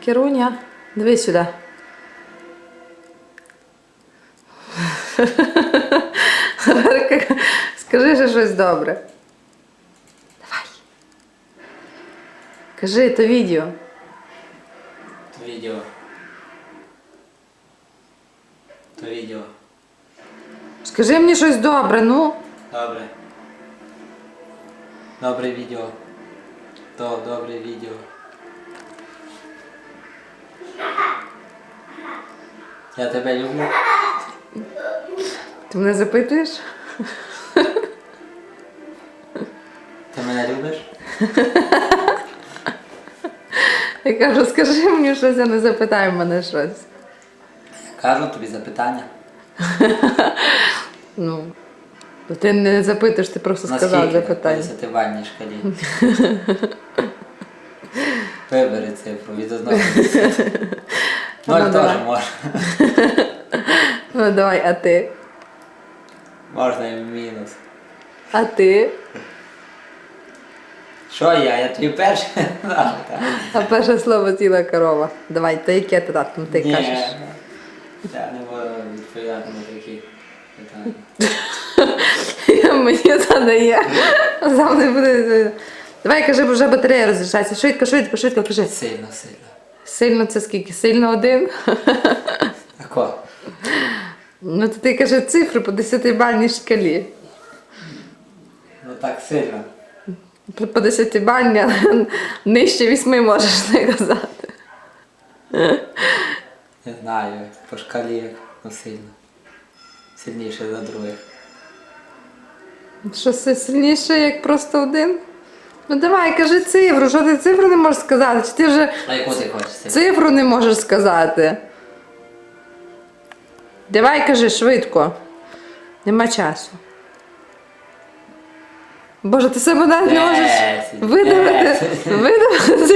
Кіруня, дивись сюди. Тепер Скажи ще щось добре. Давай. Кажи, то відео. То відео. То відео. Скажи мені щось добре, ну. Добре. Добре відео. То добре відео. Я тебе люблю. Ти мене запитуєш? Ти мене любиш? Я кажу, скажи мені щось, а не запитай мене щось. Кажу тобі запитання. Ну. Ти не запитуєш, ти просто сказав Наскільки по запитання. 10 шкалі? Вибери цифру від 1 до 10. Ну, давай. теж можна. Ну давай, а ти? Можна і мінус. А ти? Що я? Я тобі? Да, так. А перше слово ціла корова. Давай, то яке ти татом ти Ні, кажеш? Я не буду відповідати на такі питання. Мені задає. Сам не буде. Давай кажи, бо вже батарея розрішається. Швидко, швидко, швидко кажи. Сильно, сильно. Сильно це скільки? Сильно один? Тако. Ну то ти кажи цифру по 10-бальній шкалі. Ну так сильно. По 10-бальня нижче вісьми можеш не казати. Не знаю, по шкалі ну сильно. Сильніше за других. Що сильніше, як просто один? Ну давай, кажи цифру, що ти цифру не можеш сказати? Чи ти вже А яку ти хочеш? цифру не можеш сказати? Давай кажи швидко. Нема часу. Боже, ти себе навіть не можеш Десять, видавити, десять. видавити